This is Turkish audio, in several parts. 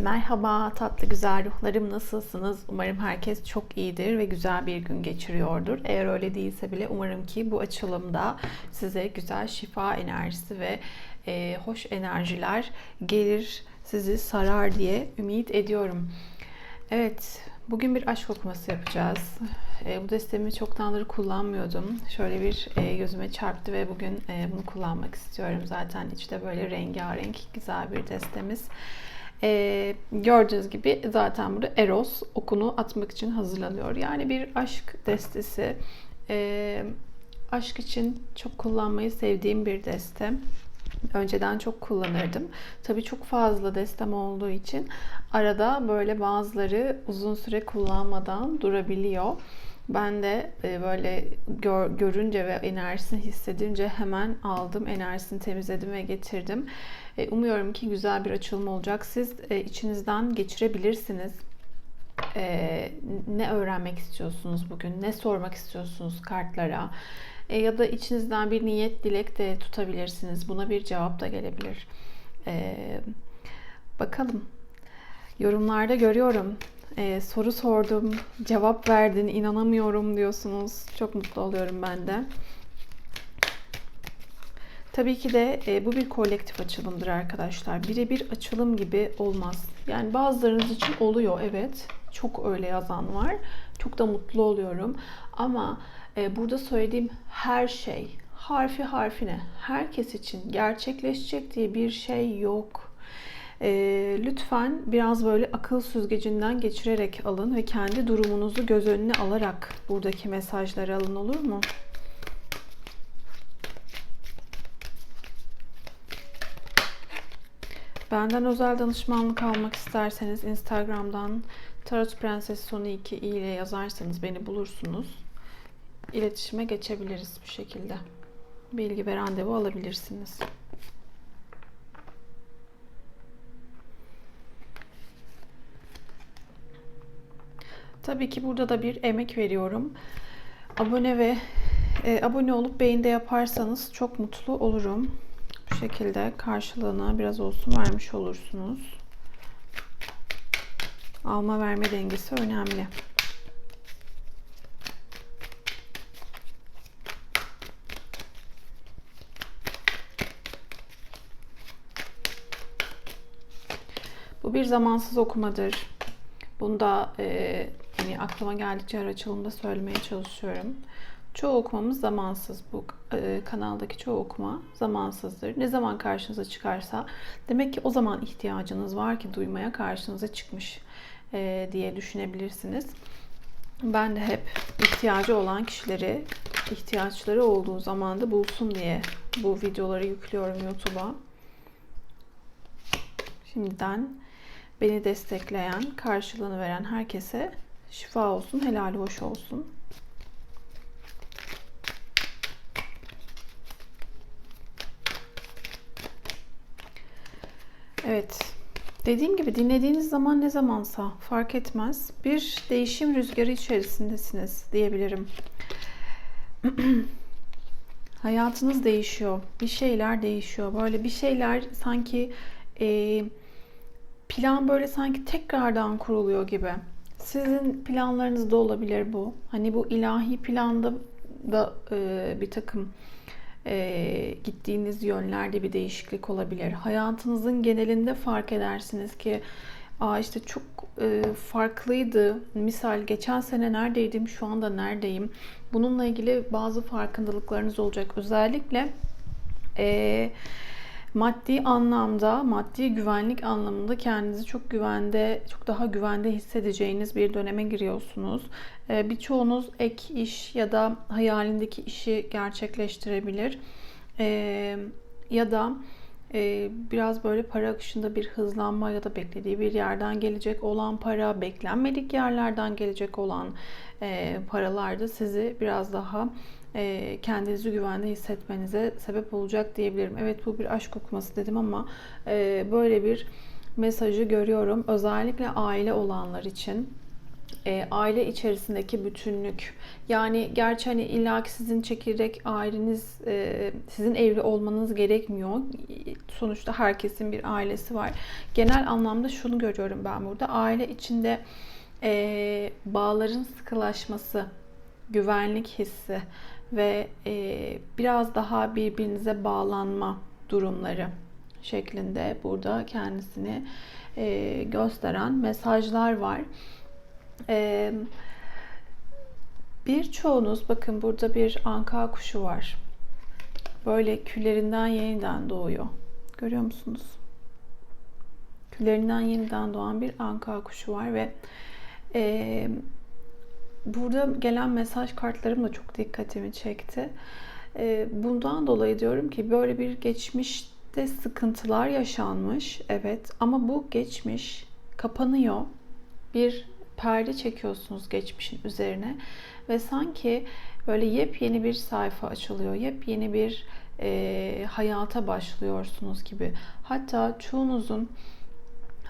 Merhaba tatlı güzel ruhlarım nasılsınız? Umarım herkes çok iyidir ve güzel bir gün geçiriyordur. Eğer öyle değilse bile umarım ki bu açılımda size güzel şifa enerjisi ve e, hoş enerjiler gelir, sizi sarar diye ümit ediyorum. Evet, bugün bir aşk okuması yapacağız. E, bu destemi çoktandır kullanmıyordum. Şöyle bir e, gözüme çarptı ve bugün e, bunu kullanmak istiyorum. Zaten içte böyle rengarenk güzel bir destemiz. Ee, gördüğünüz gibi zaten burada Eros okunu atmak için hazırlanıyor. Yani bir aşk destesi. Ee, aşk için çok kullanmayı sevdiğim bir deste. Önceden çok kullanırdım. Tabii çok fazla destem olduğu için arada böyle bazıları uzun süre kullanmadan durabiliyor. Ben de e, böyle gör, görünce ve enerjisini hissedince hemen aldım, enerjisini temizledim ve getirdim. E, umuyorum ki güzel bir açılım olacak. Siz e, içinizden geçirebilirsiniz. Ne öğrenmek istiyorsunuz bugün? Ne sormak istiyorsunuz kartlara? Ya da içinizden bir niyet, dilek de tutabilirsiniz. Buna bir cevap da gelebilir. Bakalım. Yorumlarda görüyorum ee, soru sordum, cevap verdin, inanamıyorum diyorsunuz. Çok mutlu oluyorum ben de. Tabii ki de e, bu bir kolektif açılımdır arkadaşlar. Birebir açılım gibi olmaz. Yani bazılarınız için oluyor evet. Çok öyle yazan var. Çok da mutlu oluyorum. Ama e, burada söylediğim her şey harfi harfine herkes için gerçekleşecek diye bir şey yok. E, lütfen biraz böyle akıl süzgecinden geçirerek alın ve kendi durumunuzu göz önüne alarak buradaki mesajları alın olur mu? Benden özel danışmanlık almak isterseniz Instagram'dan Tarot Prenses Sonu 2 ile yazarsanız beni bulursunuz. İletişime geçebiliriz bu şekilde. Bilgi ve randevu alabilirsiniz. Tabii ki burada da bir emek veriyorum. Abone ve e, abone olup beğeni yaparsanız çok mutlu olurum. Şekilde karşılığına biraz olsun vermiş olursunuz. Alma verme dengesi önemli. Bu bir zamansız okumadır. Bunda e, hani aklıma geldikçe her açılımda söylemeye çalışıyorum. Çoğu okumamız zamansız. Bu kanaldaki çoğu okuma zamansızdır. Ne zaman karşınıza çıkarsa demek ki o zaman ihtiyacınız var ki duymaya karşınıza çıkmış e, diye düşünebilirsiniz. Ben de hep ihtiyacı olan kişileri ihtiyaçları olduğu zaman da bulsun diye bu videoları yüklüyorum YouTube'a. Şimdiden beni destekleyen, karşılığını veren herkese şifa olsun, helal hoş olsun. Evet. Dediğim gibi dinlediğiniz zaman ne zamansa fark etmez. Bir değişim rüzgarı içerisindesiniz diyebilirim. Hayatınız değişiyor. Bir şeyler değişiyor. Böyle bir şeyler sanki e, plan böyle sanki tekrardan kuruluyor gibi. Sizin planlarınızda olabilir bu. Hani bu ilahi planda da e, bir takım e, gittiğiniz yönlerde bir değişiklik olabilir. Hayatınızın genelinde fark edersiniz ki Aa işte çok e, farklıydı. Misal geçen sene neredeydim, şu anda neredeyim? Bununla ilgili bazı farkındalıklarınız olacak. Özellikle e, maddi anlamda, maddi güvenlik anlamında kendinizi çok güvende, çok daha güvende hissedeceğiniz bir döneme giriyorsunuz. Ee, birçoğunuz ek iş ya da hayalindeki işi gerçekleştirebilir. Ee, ya da e, biraz böyle para akışında bir hızlanma ya da beklediği bir yerden gelecek olan para, beklenmedik yerlerden gelecek olan e, paralarda sizi biraz daha e, kendinizi güvende hissetmenize sebep olacak diyebilirim. Evet bu bir aşk okuması dedim ama e, böyle bir mesajı görüyorum. Özellikle aile olanlar için e, aile içerisindeki bütünlük. Yani gerçi hani illa ki sizin çekirdek aileniz, e, sizin evli olmanız gerekmiyor. Sonuçta herkesin bir ailesi var. Genel anlamda şunu görüyorum ben burada. Aile içinde e, bağların sıkılaşması, güvenlik hissi ve e, biraz daha birbirinize bağlanma durumları şeklinde burada kendisini e, gösteren mesajlar var. E, birçoğunuz bakın burada bir anka kuşu var. Böyle küllerinden yeniden doğuyor. Görüyor musunuz? Küllerinden yeniden doğan bir anka kuşu var ve e, burada gelen mesaj kartlarım da çok dikkatimi çekti. E, bundan dolayı diyorum ki böyle bir geçmişte sıkıntılar yaşanmış. Evet ama bu geçmiş kapanıyor. Bir perde çekiyorsunuz geçmişin üzerine ve sanki böyle yepyeni bir sayfa açılıyor. Yepyeni bir e, hayata başlıyorsunuz gibi. Hatta çoğunuzun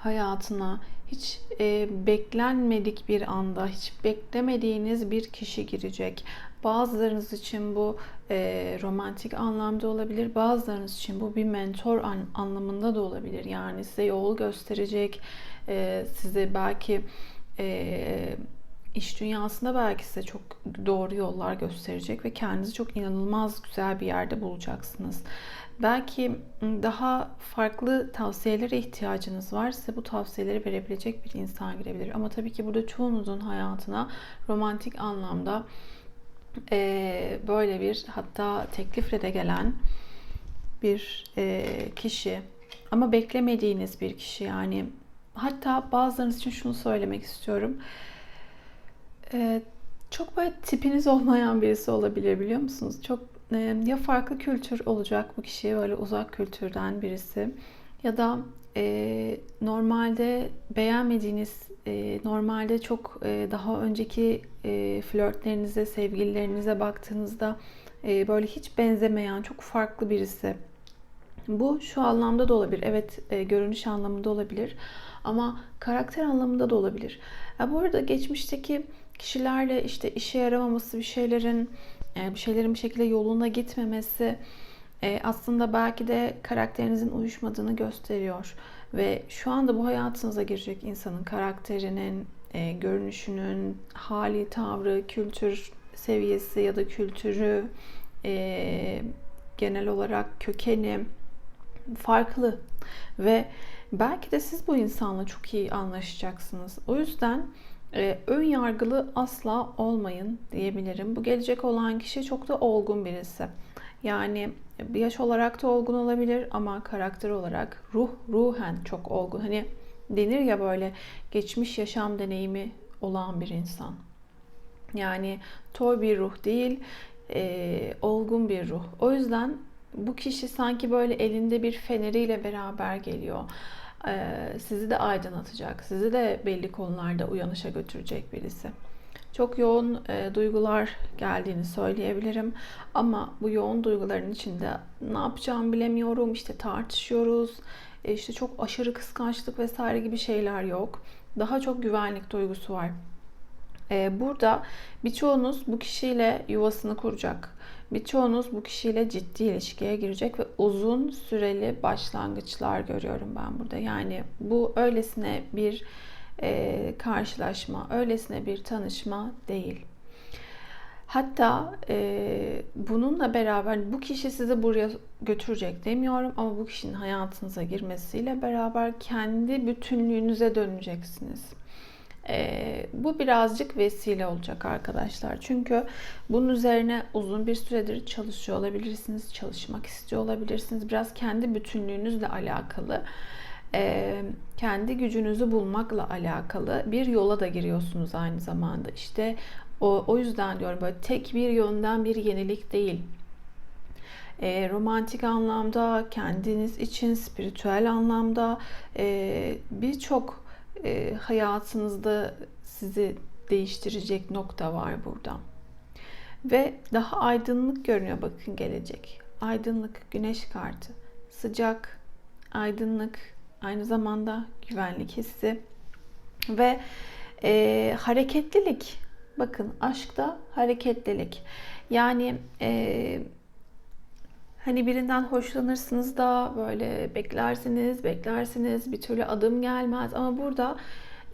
hayatına hiç e, beklenmedik bir anda, hiç beklemediğiniz bir kişi girecek. Bazılarınız için bu e, romantik anlamda olabilir, bazılarınız için bu bir mentor an, anlamında da olabilir. Yani size yol gösterecek, e, size belki e, iş dünyasında belki size çok doğru yollar gösterecek ve kendinizi çok inanılmaz güzel bir yerde bulacaksınız. Belki daha farklı tavsiyelere ihtiyacınız var. Size bu tavsiyeleri verebilecek bir insan girebilir. Ama tabii ki burada çoğunuzun hayatına romantik anlamda e, böyle bir hatta teklifle de gelen bir e, kişi ama beklemediğiniz bir kişi yani hatta bazılarınız için şunu söylemek istiyorum. E, çok böyle tipiniz olmayan birisi olabilir biliyor musunuz? Çok ya farklı kültür olacak bu kişi böyle uzak kültürden birisi ya da e, normalde beğenmediğiniz e, normalde çok e, daha önceki e, flörtlerinize sevgililerinize baktığınızda e, böyle hiç benzemeyen çok farklı birisi bu şu anlamda da olabilir evet e, görünüş anlamında olabilir ama karakter anlamında da olabilir. Ya bu arada geçmişteki kişilerle işte işe yaramaması bir şeylerin e, bir şeylerin bir şekilde yolunda gitmemesi e, aslında belki de karakterinizin uyuşmadığını gösteriyor. Ve şu anda bu hayatınıza girecek insanın karakterinin, e, görünüşünün, hali, tavrı, kültür seviyesi ya da kültürü, genel olarak kökeni farklı. Ve belki de siz bu insanla çok iyi anlaşacaksınız. O yüzden e, ön yargılı asla olmayın diyebilirim. Bu gelecek olan kişi çok da olgun birisi. Yani bir yaş olarak da olgun olabilir ama karakter olarak ruh ruhen çok olgun. Hani denir ya böyle geçmiş yaşam deneyimi olan bir insan. Yani toy bir ruh değil, e, olgun bir ruh. O yüzden bu kişi sanki böyle elinde bir feneriyle beraber geliyor. Sizi de aydınlatacak, sizi de belli konularda uyanışa götürecek birisi. Çok yoğun e, duygular geldiğini söyleyebilirim. Ama bu yoğun duyguların içinde ne yapacağımı bilemiyorum, işte tartışıyoruz, e, işte çok aşırı kıskançlık vesaire gibi şeyler yok. Daha çok güvenlik duygusu var. E, burada birçoğunuz bu kişiyle yuvasını kuracak Birçoğunuz bu kişiyle ciddi ilişkiye girecek ve uzun süreli başlangıçlar görüyorum ben burada. Yani bu öylesine bir e, karşılaşma, öylesine bir tanışma değil. Hatta e, bununla beraber bu kişi sizi buraya götürecek demiyorum ama bu kişinin hayatınıza girmesiyle beraber kendi bütünlüğünüze döneceksiniz. E, bu birazcık vesile olacak arkadaşlar. Çünkü bunun üzerine uzun bir süredir çalışıyor olabilirsiniz, çalışmak istiyor olabilirsiniz. Biraz kendi bütünlüğünüzle alakalı, e, kendi gücünüzü bulmakla alakalı bir yola da giriyorsunuz aynı zamanda. İşte o, o yüzden diyorum böyle tek bir yönden bir yenilik değil. E, romantik anlamda, kendiniz için, spiritüel anlamda e, birçok e, hayatınızda sizi değiştirecek nokta var burada. Ve daha aydınlık görünüyor bakın gelecek. Aydınlık, güneş kartı. Sıcak, aydınlık, aynı zamanda güvenlik hissi. Ve E, hareketlilik. Bakın aşkta hareketlilik. Yani e, hani birinden hoşlanırsınız da böyle beklersiniz, beklersiniz bir türlü adım gelmez. Ama burada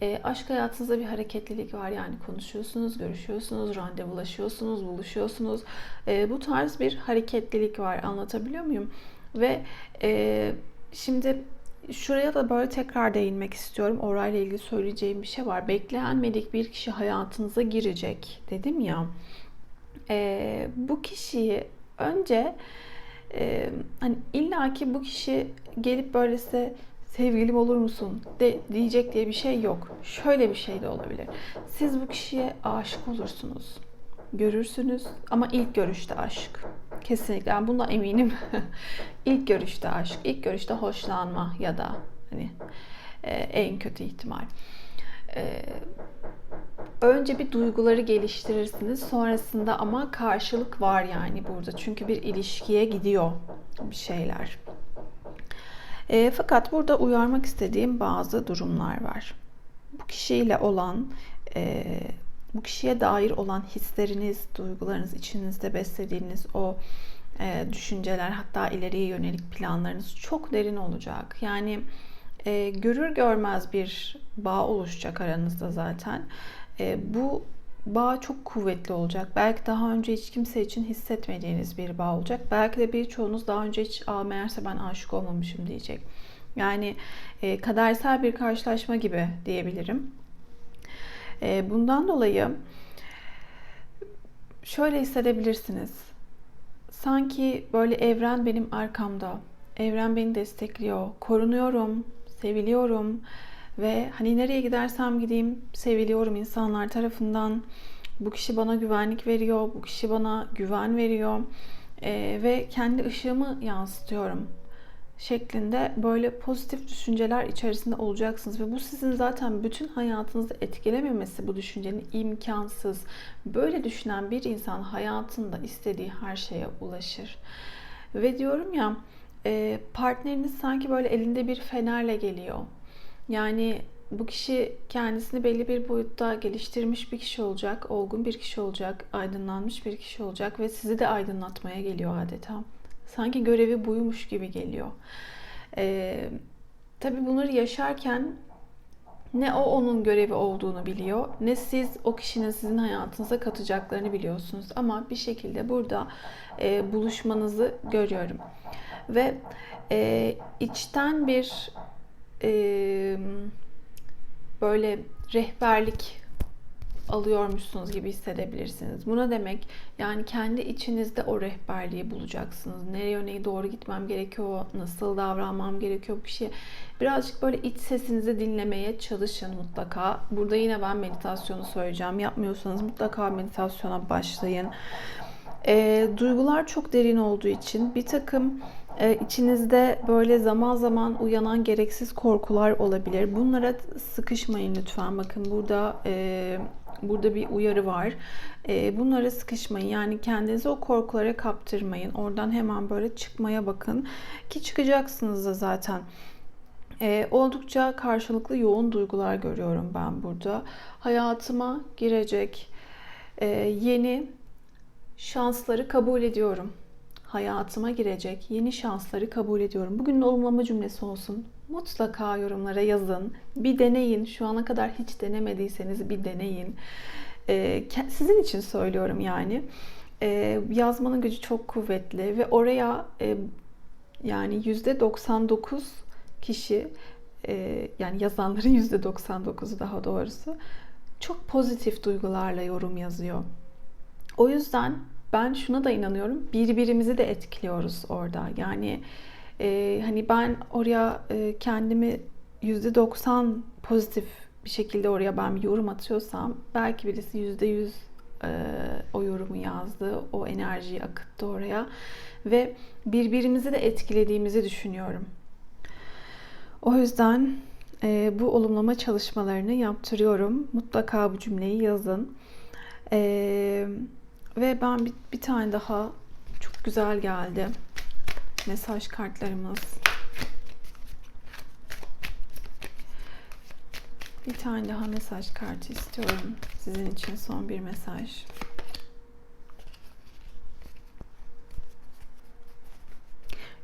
e, aşk hayatınızda bir hareketlilik var. Yani konuşuyorsunuz, görüşüyorsunuz, randevulaşıyorsunuz, buluşuyorsunuz. E, bu tarz bir hareketlilik var. Anlatabiliyor muyum? Ve e, şimdi şuraya da böyle tekrar değinmek istiyorum. Orayla ilgili söyleyeceğim bir şey var. Beklenmedik bir kişi hayatınıza girecek dedim ya. E, bu kişiyi önce e, hani illaki bu kişi gelip böyle size sevgilim olur musun de diyecek diye bir şey yok. Şöyle bir şey de olabilir. Siz bu kişiye aşık olursunuz. Görürsünüz ama ilk görüşte aşk. Kesinlikle ben bundan eminim. ilk görüşte aşk, ilk görüşte hoşlanma ya da hani e, en kötü ihtimal. E, önce bir duyguları geliştirirsiniz. Sonrasında ama karşılık var yani burada. Çünkü bir ilişkiye gidiyor bir şeyler. E, fakat burada uyarmak istediğim bazı durumlar var. Bu kişiyle olan, e, bu kişiye dair olan hisleriniz, duygularınız, içinizde beslediğiniz o e, düşünceler, hatta ileriye yönelik planlarınız çok derin olacak. Yani e, görür görmez bir bağ oluşacak aranızda zaten. E, bu bağ çok kuvvetli olacak. Belki daha önce hiç kimse için hissetmediğiniz bir bağ olacak. Belki de birçoğunuz daha önce hiç Aa, meğerse ben aşık olmamışım diyecek. Yani e, kadersel bir karşılaşma gibi diyebilirim. E, bundan dolayı şöyle hissedebilirsiniz. Sanki böyle evren benim arkamda. Evren beni destekliyor. Korunuyorum, seviliyorum ve hani nereye gidersem gideyim seviliyorum insanlar tarafından. Bu kişi bana güvenlik veriyor, bu kişi bana güven veriyor ee, ve kendi ışığımı yansıtıyorum şeklinde böyle pozitif düşünceler içerisinde olacaksınız ve bu sizin zaten bütün hayatınızı etkilememesi bu düşüncenin imkansız. Böyle düşünen bir insan hayatında istediği her şeye ulaşır. Ve diyorum ya e, partneriniz sanki böyle elinde bir fenerle geliyor. Yani bu kişi kendisini belli bir boyutta geliştirmiş bir kişi olacak, olgun bir kişi olacak, aydınlanmış bir kişi olacak ve sizi de aydınlatmaya geliyor adeta. Sanki görevi buymuş gibi geliyor. Ee, tabii bunları yaşarken ne o onun görevi olduğunu biliyor, ne siz o kişinin sizin hayatınıza katacaklarını biliyorsunuz. Ama bir şekilde burada e, buluşmanızı görüyorum. Ve e, içten bir e, böyle rehberlik alıyormuşsunuz gibi hissedebilirsiniz. Buna demek yani kendi içinizde o rehberliği bulacaksınız. Nereye yöne doğru gitmem gerekiyor, nasıl davranmam gerekiyor bu kişiye. Birazcık böyle iç sesinizi dinlemeye çalışın mutlaka. Burada yine ben meditasyonu söyleyeceğim. Yapmıyorsanız mutlaka meditasyona başlayın. E, duygular çok derin olduğu için bir takım e, içinizde böyle zaman zaman uyanan gereksiz korkular olabilir. Bunlara sıkışmayın lütfen. Bakın burada e, burada bir uyarı var. E, bunlara sıkışmayın. Yani kendinizi o korkulara kaptırmayın. Oradan hemen böyle çıkmaya bakın. Ki çıkacaksınız da zaten. E, oldukça karşılıklı yoğun duygular görüyorum ben burada. Hayatıma girecek e, yeni şansları kabul ediyorum hayatıma girecek yeni şansları kabul ediyorum. Bugün olumlama cümlesi olsun. Mutlaka yorumlara yazın. Bir deneyin. Şu ana kadar hiç denemediyseniz bir deneyin. Ee, sizin için söylüyorum yani. Ee, yazmanın gücü çok kuvvetli ve oraya e, yani %99 kişi e, yani yazanların %99'u daha doğrusu çok pozitif duygularla yorum yazıyor. O yüzden ben şuna da inanıyorum. Birbirimizi de etkiliyoruz orada. Yani e, hani ben oraya e, kendimi %90 pozitif bir şekilde oraya ben bir yorum atıyorsam belki birisi %100 e, o yorumu yazdı, o enerjiyi akıttı oraya ve birbirimizi de etkilediğimizi düşünüyorum. O yüzden e, bu olumlama çalışmalarını yaptırıyorum. Mutlaka bu cümleyi yazın. Eee ve ben bir, bir tane daha çok güzel geldi. Mesaj kartlarımız. Bir tane daha mesaj kartı istiyorum. Sizin için son bir mesaj.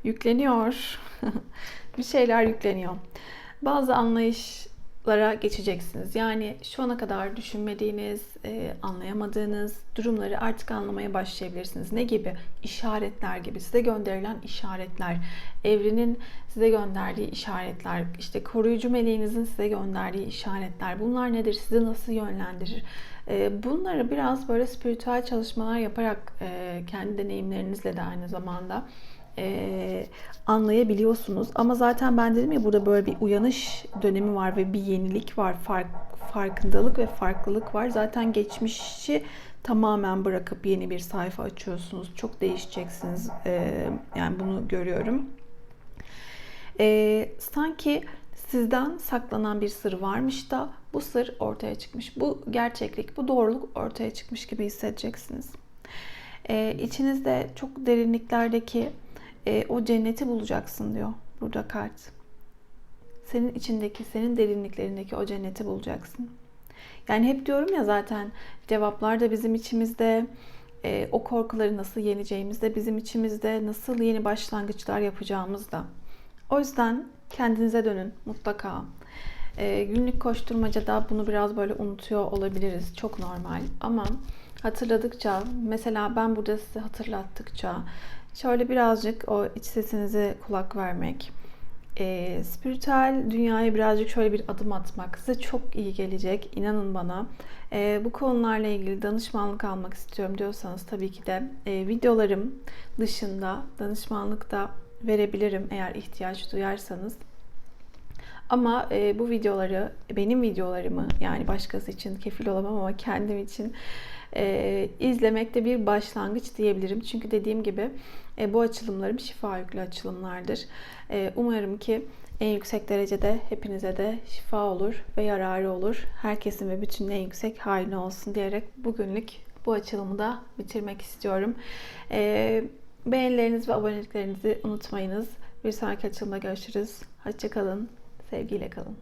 Yükleniyor. bir şeyler yükleniyor. Bazı anlayışlara geçeceksiniz. Yani şu ana kadar düşünmediğiniz, e, anlayamadığınız durumları artık anlamaya başlayabilirsiniz. Ne gibi? İşaretler gibi. Size gönderilen işaretler. Evrenin size gönderdiği işaretler. işte koruyucu meleğinizin size gönderdiği işaretler. Bunlar nedir? Sizi nasıl yönlendirir? E, bunları biraz böyle spiritüel çalışmalar yaparak e, kendi deneyimlerinizle de aynı zamanda e, anlayabiliyorsunuz. Ama zaten ben dedim ya burada böyle bir uyanış dönemi var ve bir yenilik var. Fark, farkındalık ve farklılık var. Zaten geçmişi tamamen bırakıp yeni bir sayfa açıyorsunuz. Çok değişeceksiniz. E, yani bunu görüyorum. E, sanki sizden saklanan bir sır varmış da bu sır ortaya çıkmış. Bu gerçeklik, bu doğruluk ortaya çıkmış gibi hissedeceksiniz. E, içinizde çok derinliklerdeki e, o cenneti bulacaksın diyor burada kart. Senin içindeki, senin derinliklerindeki o cenneti bulacaksın. Yani hep diyorum ya zaten cevaplar da bizim içimizde, e, o korkuları nasıl yeneceğimiz de bizim içimizde, nasıl yeni başlangıçlar yapacağımız da. O yüzden kendinize dönün mutlaka. E, günlük koşturmacada bunu biraz böyle unutuyor olabiliriz. Çok normal ama hatırladıkça, mesela ben burada size hatırlattıkça Şöyle birazcık o iç sesinize kulak vermek, e, spiritüel dünyaya birazcık şöyle bir adım atmak size çok iyi gelecek. İnanın bana. E, bu konularla ilgili danışmanlık almak istiyorum diyorsanız tabii ki de e, videolarım dışında danışmanlık da verebilirim eğer ihtiyaç duyarsanız. Ama e, bu videoları, benim videolarımı yani başkası için kefil olamam ama kendim için e, izlemekte bir başlangıç diyebilirim. Çünkü dediğim gibi e, bu açılımlarım şifa yüklü açılımlardır. E, umarım ki en yüksek derecede hepinize de şifa olur ve yararı olur. Herkesin ve bütünün en yüksek haline olsun diyerek bugünlük bu açılımı da bitirmek istiyorum. E, beğenileriniz ve aboneliklerinizi unutmayınız. Bir sonraki açılımda görüşürüz. Hoşçakalın. Sevgiyle kalın.